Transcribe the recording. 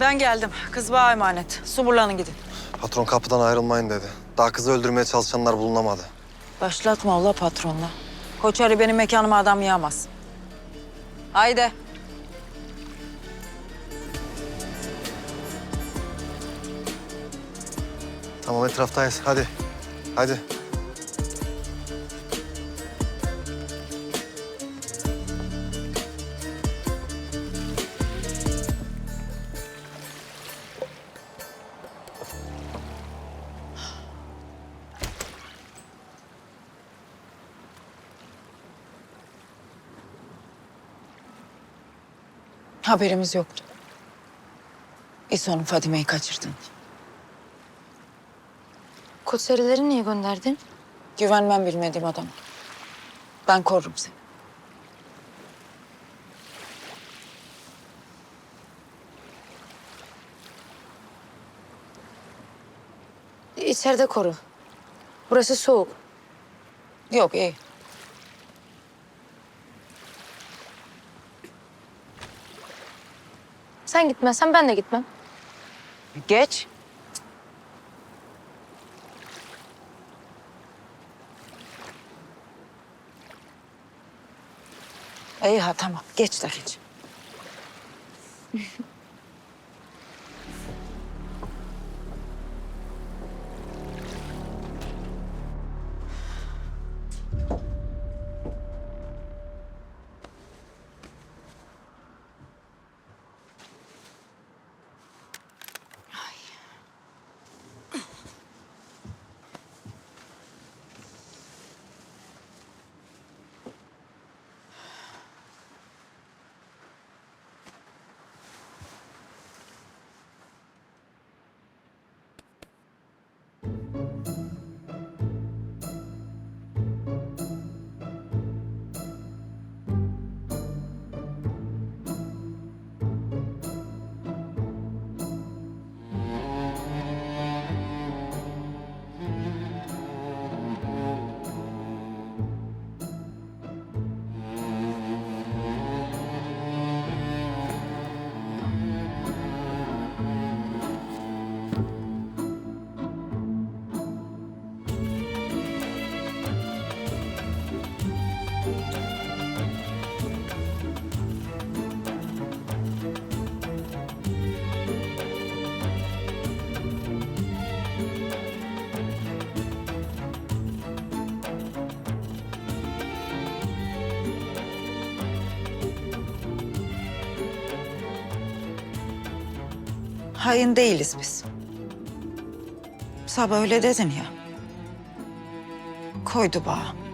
Ben geldim. Kız bana emanet. Suburlanın gidin. Patron kapıdan ayrılmayın dedi. Daha kızı öldürmeye çalışanlar bulunamadı. Başlatma ula patronla. Koçarı benim mekanıma adam yağmaz. Haydi. Tamam etraftayız. Hadi. Hadi. Haberimiz yoktu. İso'nun Fadime'yi kaçırdın. Kotserileri niye gönderdin? Güvenmem bilmediğim adama. Ben korurum seni. İçeride koru. Burası soğuk. Yok iyi. Sen gitmezsen ben de gitmem. Geç. İyi ha tamam. Geç de geç. hain değiliz biz. Sabah öyle dedim ya. Koydu bağa.